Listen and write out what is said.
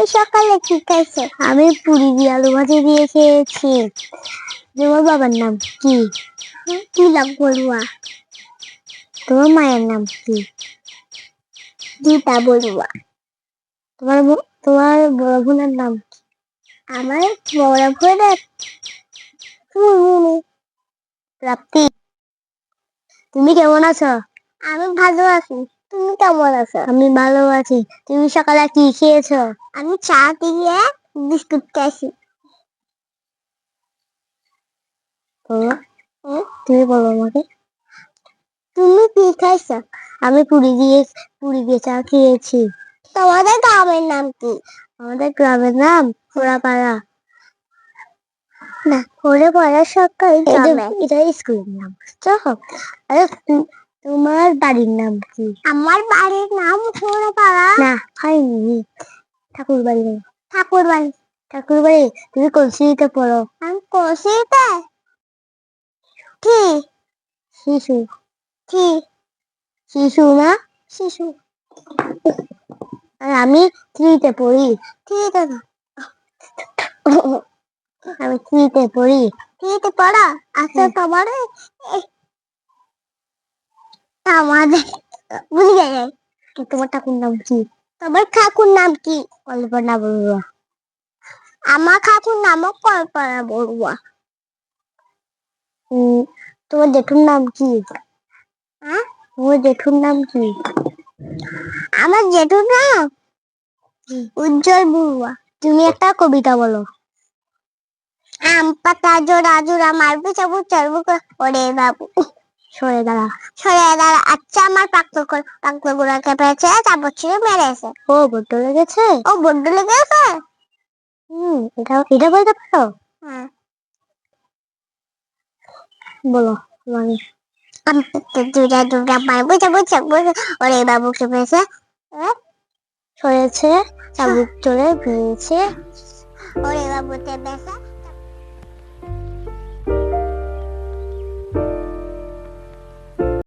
তুমি সকালে কি খাইছো আমি পুরি দিয়ে আলু ভাজি দিয়ে খেয়েছি। তোমার বাবার নাম কি? কি লাভ বলুয়া? তোমার মায়ের নাম কি? গীতা বলুয়া। তোমার তোমার বড় বোনের নাম কি? আমার বড় বোনের প্রাপ্তি তুমি কেমন আছো? আমি ভালো আছি। তুমি কেমন আছো? আমি ভালো আছি। তুমি সকালে কি খেয়েছো? আমি চা দিয়ে বিস্কুট খেয়েছি তুমি বলো আমাকে। তুমি কি খাইছো? আমি পুরি দিয়ে পুরি দিয়ে চা খেয়েছি। তোমাদের গ্রামের নাম কি? আমাদের গ্রামের নাম খোড়াপাড়া। না খোড়ে পড়া সরকারি গ্রামে। এটা স্কুলের নাম। তো আরে তোমার বাড়ির নাম কি? আমার বাড়ির নাম খোড়াপাড়া না হয়নি। ঠাকুর বাড়ি ঠাকুর বাড়ি ঠাকুর বাড়ি তুমি কলসিতে পড়ো? আমি কলসিতে কি? শিশু। কি? শিশু না? শিশু। আর আমি থ্রিতে পড়ি। থ্রিতে না। আমি থ্রিতে পড়ি। থ্রিতে পড়া? আচ্ছা তোমার আমাদের ভুলে যাই তোমার ঠাকুর নাম কি? তোমার ঠাকুর নাম কি? কল্পনা বড়ুয়া। আমার ঠাকুর কল্পনা বড়ুয়া। তোমার জেঠুর নাম কি? তোমার জেঠুর নাম কি? আমার জেঠুর নাম উজ্জ্বল বড়ুয়া। তুমি একটা কবিতা বলো। আম পাতা জোড়া জোড়া, মারবো চাবু চলবো ওরে বাবু। সরে দাঁড়া সরে দাঁড়া। আচ্ছা আমার পাকলো পাকলো গোড়াকে পেয়েছে তারপর ছিল মেরেছে ও বড্ড লেগেছে? ও বড্ড লেগেছে? হুম এটা এটা বলতে পারো? হ্যাঁ। বলো মানে দুটা দুটা মারবো চাবু চাবু ওরে বাবুকে পেয়েছে সরেছে চাবুক চলে পেয়েছে ওরে বাবুতে বেসা